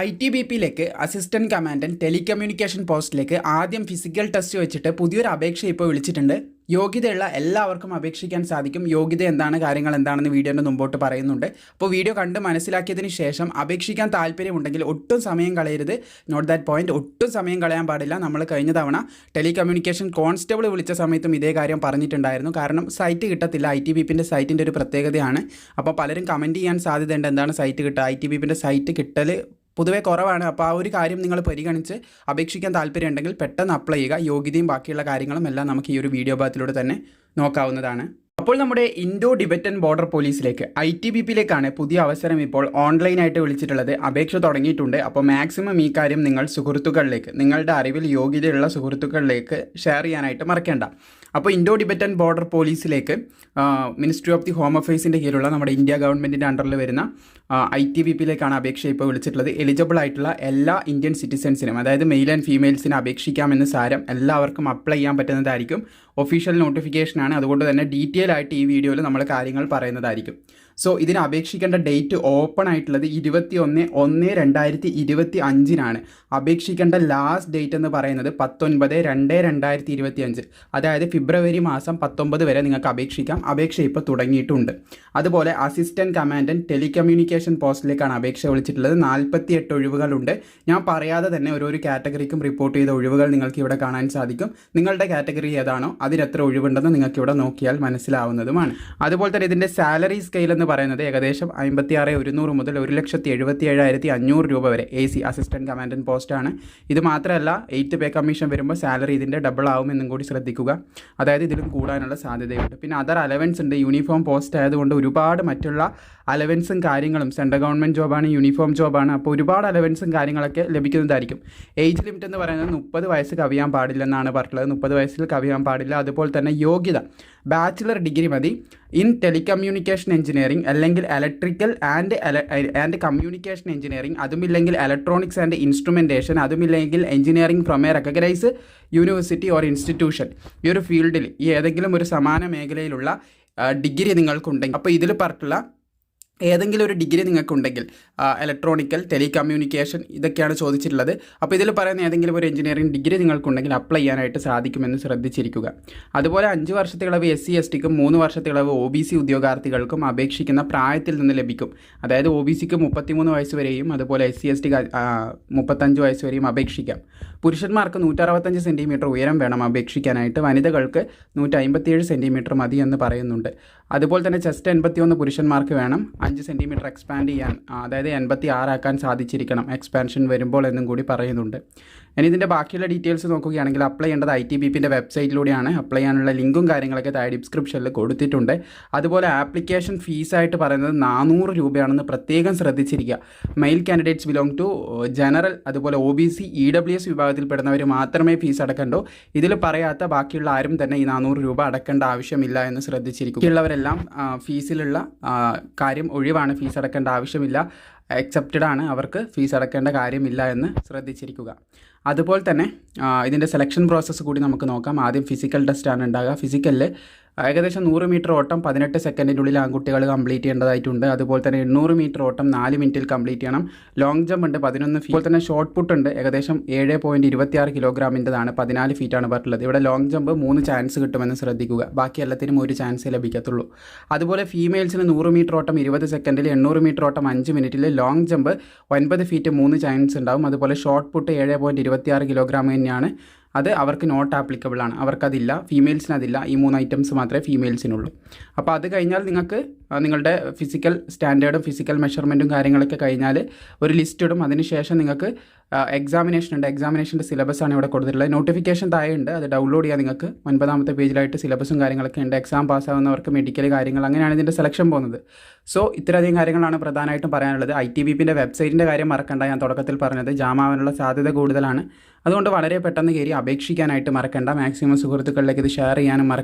I T B പിയിലേക്ക് assistant commandant telecommunication പോസ്റ്റിലേക്ക് ആദ്യം ഫിസിക്കൽ ടെസ്റ്റ് വെച്ചിട്ട് പുതിയൊരു അപേക്ഷ ഇപ്പോൾ വിളിച്ചിട്ടുണ്ട്. യോഗ്യതയുള്ള എല്ലാവർക്കും അപേക്ഷിക്കാൻ സാധിക്കും. യോഗ്യത എന്താണ് കാര്യങ്ങൾ എന്താണെന്ന് വീഡിയോന്റെ മുമ്പോട്ട് പറയുന്നുണ്ട്. അപ്പോൾ വീഡിയോ കണ്ട് മനസ്സിലാക്കിയതിന് ശേഷം അപേക്ഷിക്കാൻ താല്പര്യമുണ്ടെങ്കിൽ ഒട്ടും സമയം കളയരുത്. നോട്ട് ദാറ്റ് പോയിന്റ് ഒട്ടും സമയം കളയാൻ പാടില്ല. നമ്മൾ കഴിഞ്ഞ തവണ ടെലികമ്മ്യൂണിക്കേഷൻ കോൺസ്റ്റബിൾ വിളിച്ച സമയത്തും ഇതേ കാര്യം പറഞ്ഞിട്ടുണ്ടായിരുന്നു. കാരണം സൈറ്റ് കിട്ടത്തില്ല. ഐ ടി ബി പിന്റെ സൈറ്റിന്റെ ഒരു പ്രത്യേകതയാണ്. അപ്പോൾ പലരും കമന്റ് ചെയ്യാൻ സാധ്യതയുണ്ട്. എന്താണ് സൈറ്റ് കിട്ടുക? ഐ ടി ബി പിന്റെ സൈറ്റ് കിട്ടൽ പൊതുവേ കുറവാണ്. അപ്പോൾ ആ ഒരു കാര്യം നിങ്ങൾ പരിഗണിച്ച് അപേക്ഷിക്കാൻ താല്പര്യമുണ്ടെങ്കിൽ പെട്ടെന്ന് അപ്ലൈ ചെയ്യുക. യോഗ്യതയും ബാക്കിയുള്ള കാര്യങ്ങളും എല്ലാം നമുക്ക് ഈ ഒരു വീഡിയോ ഭാഗത്തിലൂടെ തന്നെ നോക്കാവുന്നതാണ്. അപ്പോൾ നമ്മുടെ ഇൻഡോ ഡിബറ്റൻ ബോർഡർ പോലീസിലേക്ക് ഐ ടി ബി പിയിലേക്കാണ് പുതിയ അവസരം ഇപ്പോൾ ഓൺലൈനായിട്ട് വിളിച്ചിട്ടുള്ളത്. അപേക്ഷ തുടങ്ങിയിട്ടുണ്ട്. അപ്പോൾ മാക്സിമം ഈ കാര്യം നിങ്ങൾ സുഹൃത്തുക്കളിലേക്ക് നിങ്ങളുടെ അറിവിൽ യോഗ്യതയുള്ള സുഹൃത്തുക്കളിലേക്ക് ഷെയർ ചെയ്യാനായിട്ട് മറക്കേണ്ട. അപ്പോൾ ഇൻഡോ ഡിബറ്റൻ ബോർഡർ പോലീസിലേക്ക് മിനിസ്ട്രി ഓഫ് ദി ഹോം അഫയേഴ്സിന്റെ കീഴിലുള്ള നമ്മുടെ ഇന്ത്യ ഗവൺമെന്റിന്റെ അണ്ടറിൽ വരുന്ന ഐ ടി ബി പിയിലേക്കാണ് അപേക്ഷ ഇപ്പോൾ വിളിച്ചിട്ടുള്ളത്. എലിജിബിൾ ആയിട്ടുള്ള എല്ലാ ഇന്ത്യൻ സിറ്റിസൻസിനും അതായത് മെയിൽ ആൻഡ് ഫീമെയിൽസിന് അപേക്ഷിക്കാമെന്ന് സാരം എല്ലാവർക്കും അപ്ലൈ ചെയ്യാൻ പറ്റുന്നതായിരിക്കും. ഒഫീഷ്യൽ നോട്ടിഫിക്കേഷനാണ്. അതുകൊണ്ട് തന്നെ ഡീറ്റെയിൽ ആയിട്ട് ഈ വീഡിയോയിൽ നമ്മൾ കാര്യങ്ങൾ പറയുന്നതായിരിക്കും. സോ ഇതിന് അപേക്ഷിക്കേണ്ട ഡേറ്റ് ഓപ്പൺ ആയിട്ടുള്ളത് ഇരുപത്തി ഒന്ന് ഒന്ന് രണ്ടായിരത്തി ഇരുപത്തി അഞ്ചിനാണ് അപേക്ഷിക്കേണ്ട ലാസ്റ്റ് ഡേറ്റ് എന്ന് പറയുന്നത് പത്തൊൻപത് രണ്ട് രണ്ടായിരത്തി ഇരുപത്തി അഞ്ച് അതായത് ഫെബ്രുവരി മാസം പത്തൊമ്പത് വരെ നിങ്ങൾക്ക് അപേക്ഷിക്കാം. അപേക്ഷ ഇപ്പോൾ തുടങ്ങിയിട്ടുണ്ട്. അതുപോലെ അസിസ്റ്റന്റ് കമാൻഡന്റ് ടെലികമ്മ്യൂണിക്കേഷൻ പോസ്റ്റിലേക്കാണ് അപേക്ഷ വിളിച്ചിട്ടുള്ളത്. നാൽപ്പത്തി എട്ട് ഒഴിവുകളുണ്ട്. ഞാൻ പറയാതെ തന്നെ ഓരോരോ കാറ്റഗറിക്കും റിപ്പോർട്ട് ചെയ്ത ഒഴിവുകൾ നിങ്ങൾക്ക് ഇവിടെ കാണാൻ സാധിക്കും. നിങ്ങളുടെ കാറ്റഗറി ഏതാണോ അതിനെത്ര ഒഴിവുണ്ടെന്ന് നിങ്ങൾക്ക് ഇവിടെ നോക്കിയാൽ മനസ്സിലാവുന്നതുമാണ്. അതുപോലെ തന്നെ ഇതിന്റെ സാലറി സ്കെയിൽ എന്ന് പറയുന്നത് ഏകദേശം അമ്പത്തി ആറ് ഒരുന്നൂറ് മുതൽ ഒരു ലക്ഷത്തി എഴുപത്തി ഏഴായിരത്തി അഞ്ഞൂറ് രൂപ വരെ എ സി അസിസ്റ്റന്റ് കമാൻഡന്റ് പോസ്റ്റാണ്. ഇത് മാത്രമല്ല എയ്റ്റ് പേ കമ്മീഷൻ വരുമ്പോൾ സാലറി ഇതിന്റെ ഡബിൾ ആവുമെന്നും കൂടി ശ്രദ്ധിക്കുക. അതായത് ഇതിലും കൂടാനുള്ള സാധ്യതയുണ്ട്. പിന്നെ അതർ അലവൻസ് ഉണ്ട്. യൂണിഫോം പോസ്റ്റ് ആയതുകൊണ്ട് ഒരുപാട് മറ്റുള്ള അലവൻസും കാര്യങ്ങളും സെൻട്രൽ ഗവൺമെന്റ് ജോബാണ് യൂണിഫോം ജോബാണ്. അപ്പോൾ ഒരുപാട് അലവൻസും കാര്യങ്ങളൊക്കെ ലഭിക്കുന്നതായിരിക്കും. ഏജ് ലിമിറ്റ് എന്ന് പറയുന്നത് മുപ്പത് വയസ്സ് കവിയാൻ പാടില്ലെന്നാണ് പറഞ്ഞിട്ടുള്ളത്. മുപ്പത് വയസ്സിൽ കവിയാൻ പാടില്ല. അതുപോലെ തന്നെ യോഗ്യത. ബാച്ചിലർ ഡിഗ്രി മതി. ഇൻ ടെലികമ്മ്യൂണിക്കേഷൻ എഞ്ചിനീയറിംഗ് അല്ലെങ്കിൽ electrical and and communication engineering അതുമില്ലെങ്കിൽ electronics and instrumentation അതുമില്ലെങ്കിൽ engineering from a recognise university or institution ഈ ഒരു ഫീൽഡിൽ ഈ ഏതെങ്കിലും ഒരു സമാന മേഖലയിലുള്ള ഡിഗ്രി നിങ്ങൾക്കുണ്ടെങ്കിൽ അപ്പോൾ ഇതിൽ പറഞ്ഞിട്ടുള്ള ഏതെങ്കിലും ഒരു ഡിഗ്രി നിങ്ങൾക്കുണ്ടെങ്കിൽ ഇലക്ട്രോണിക്കൽ ടെലികമ്മ്യൂണിക്കേഷൻ ഇതൊക്കെയാണ് ചോദിച്ചിട്ടുള്ളത്. അപ്പോൾ ഇതിൽ പറയുന്ന ഏതെങ്കിലും ഒരു എഞ്ചിനീയറിംഗ് ഡിഗ്രി നിങ്ങൾക്കുണ്ടെങ്കിൽ അപ്ലൈ ചെയ്യാനായിട്ട് സാധിക്കുമെന്ന് ശ്രദ്ധിച്ചിരിക്കുക. അതുപോലെ അഞ്ച് വർഷത്തെ ഇളവ് എസ് സി എസ് ടിക്കും മൂന്ന് വർഷത്തെ ഇളവ് ഒ ബി സി ഉദ്യോഗാർത്ഥികൾക്കും അപേക്ഷിക്കുന്ന പ്രായത്തിൽ നിന്ന് ലഭിക്കും. അതായത് ഒ ബി സിക്ക് മുപ്പത്തിമൂന്ന് വയസ്സ് വരെയും അതുപോലെ എസ് സി എസ് ടി മുപ്പത്തഞ്ച് വയസ്സ് വരെയും അപേക്ഷിക്കാം. പുരുഷന്മാർക്ക് നൂറ്ററുപത്തഞ്ച് സെന്റിമീറ്റർ ഉയരം വേണം അപേക്ഷിക്കാനായിട്ട്. വനിതകൾക്ക് നൂറ്റി അമ്പത്തിയേഴ് സെന്റിമീറ്റർ മതി എന്ന് പറയുന്നുണ്ട്. അതുപോലെ തന്നെ ചെസ്റ്റ് എൺപത്തിയൊന്ന് പുരുഷന്മാർക്ക് വേണം. അഞ്ച് സെന്റിമീറ്റർ എക്സ്പാൻഡ് ചെയ്യാൻ അതായത് എൺപത്തി ആറാക്കാൻ സാധിച്ചിരിക്കണം എക്സ്പാൻഷൻ വരുമ്പോൾ എന്നും കൂടി പറയുന്നുണ്ട്. ഇനി ഇതിന്റെ ബാക്കിയുള്ള ഡീറ്റെയിൽസ് നോക്കുകയാണെങ്കിൽ അപ്ലൈ ചെയ്യേണ്ടത് ഐ ടി ബി പിന്റെ വെബ്സൈറ്റിലൂടെയാണ് അപ്ലൈ ചെയ്യാനുള്ള ലിങ്കും കാര്യങ്ങളൊക്കെ താഴെ ഡിസ്ക്രിപ്ഷനിൽ കൊടുത്തിട്ടുണ്ട്. അതുപോലെ ആപ്ലിക്കേഷൻ ഫീസായിട്ട് പറയുന്നത് നാനൂറ് രൂപയാണെന്ന് പ്രത്യേകം ശ്രദ്ധിച്ചിരിക്കുക. Male candidates belong to general അതുപോലെ O B C E W S വിഭാഗത്തിൽപ്പെടുന്നവർ മാത്രമേ ഫീസ് അടക്കണ്ടോ. ഇതിൽ പറയാത്ത ബാക്കിയുള്ള ആരും തന്നെ ഈ നാനൂറ് രൂപ അടക്കേണ്ട ആവശ്യമില്ല എന്ന് ശ്രദ്ധിച്ചിരിക്കും ഉള്ളവരെല്ലാം ഫീസിലുള്ള കാര്യം ഒഴിവാണ് ഫീസ് അടക്കേണ്ട ആവശ്യമില്ല. അക്സെപ്റ്റഡ് ആണ്. അവർക്ക് ഫീസ് അടക്കേണ്ട കാര്യമില്ല എന്ന് ശ്രദ്ധിച്ചിരിക്കുക. അതുപോലെ തന്നെ ഇതിന്റെ സെലക്ഷൻ പ്രോസസ്സ് കൂടി നമുക്ക് നോക്കാം. ആദ്യം ഫിസിക്കൽ ടെസ്റ്റാണ് ഉണ്ടാകുക ഫിസിക്കലിൽ ഏകദേശം നൂറ് മീറ്റർ ഓട്ടം പതിനെട്ട് സെക്കൻഡിനുള്ളിൽ ആൺകുട്ടികൾ കംപ്ലീറ്റ് ചെയ്യേണ്ടതായിട്ടുണ്ട്. അതുപോലെ തന്നെ എണ്ണൂറ് മീറ്റർ ഓട്ടം നാല് മിനിറ്റിൽ കംപ്ലീറ്റ് ചെയ്യണം. ലോങ് ജമ്പ് ഉണ്ട് പതിനൊന്ന് ഫീറ്റ് തന്നെ ഷോർട്ട് പുട്ട് ഉണ്ട് ഏകദേശം ഏഴ് പോയിന്റ് ഇരുപത്തിയാറ് കിലോഗ്രാമിന്റെതാണ് പതിനാല് ഫീറ്റാണ് പറഞ്ഞിട്ടുള്ളത്. ഇവിടെ ലോങ് ജമ്പ് മൂന്ന് ചാൻസ് കിട്ടുമെന്ന് ശ്രദ്ധിക്കുക. ബാക്കി എല്ലാത്തിനും ഒരു ചാൻസ് ലഭിക്കത്തുള്ളൂ. അതുപോലെ ഫീമെയിൽസിന് നൂറ് മീറ്റർ ഓട്ടം ഇരുപത് സെക്കൻഡിൽ എണ്ണൂറ് മീറ്റർ ഓട്ടം അഞ്ച് മിനിറ്റിൽ ലോങ് ജമ്പ് ഒൻപത് ഫീറ്റ് മൂന്ന് ചാൻസ് ഉണ്ടാവും. അതുപോലെ ഷോർട്ട് പുട്ട് ഏഴ് പോയിന്റ് ഇരുപത്തിയാറ് കിലോഗ്രാം തന്നെയാണ്. അത് അവർക്ക് നോട്ട് ആപ്ലിക്കബിൾ ആണ്. അവർക്കതില്ല. ഫീമെയിൽസിനതില്ല ഈ മൂന്ന് ഐറ്റംസ് മാത്രമേ ഫീമെയിൽസിനുള്ളൂ അപ്പോൾ അത് കഴിഞ്ഞാൽ നിങ്ങൾക്ക് നിങ്ങളുടെ ഫിസിക്കൽ സ്റ്റാൻഡേർഡും ഫിസിക്കൽ മെഷർമെന്റും കാര്യങ്ങളൊക്കെ കഴിഞ്ഞാൽ ഒരു ലിസ്റ്റ് ഇടും. അതിനുശേഷം നിങ്ങൾക്ക് എക്സാമിനേഷൻ ഉണ്ട്. എക്സാമിനേഷന്റെ സിലബസ് ആണ് ഇവിടെ കൊടുത്തിട്ടുള്ളത്. നോട്ടിഫിക്കേഷൻ താഴെ ഉണ്ട്. അത് ഡൗൺലോഡ് ചെയ്യാൻ നിങ്ങൾക്ക് ഒൻപതാമത്തെ പേജിലായിട്ട് സിലബസും കാര്യങ്ങളൊക്കെ ഉണ്ട്. എക്സാം പാസ്സാകുന്നവർക്ക് മെഡിക്കൽ കാര്യങ്ങൾ അങ്ങനെയാണ് ഇതിന്റെ സെലക്ഷൻ പോകുന്നത്. സോ ഇത്രയധികം കാര്യങ്ങളാണ് പ്രധാനമായിട്ടും പറയാനുള്ളത്. ഐ ടി ബി പിന്റെ വെബ്സൈറ്റിന്റെ കാര്യം മറക്കണ്ട. ഞാൻ തുടക്കത്തിൽ പറഞ്ഞത് ജാമാവാനുള്ള സാധ്യത കൂടുതലാണ്. അതുകൊണ്ട് വളരെ പെട്ടെന്ന് കയറി അപേക്ഷിക്കാനായിട്ട് മറക്കണ്ട. മാക്സിമം സുഹൃത്തുക്കളിലേക്ക് ഇത് ഷെയർ ചെയ്യാനും മറക്കണ്ട.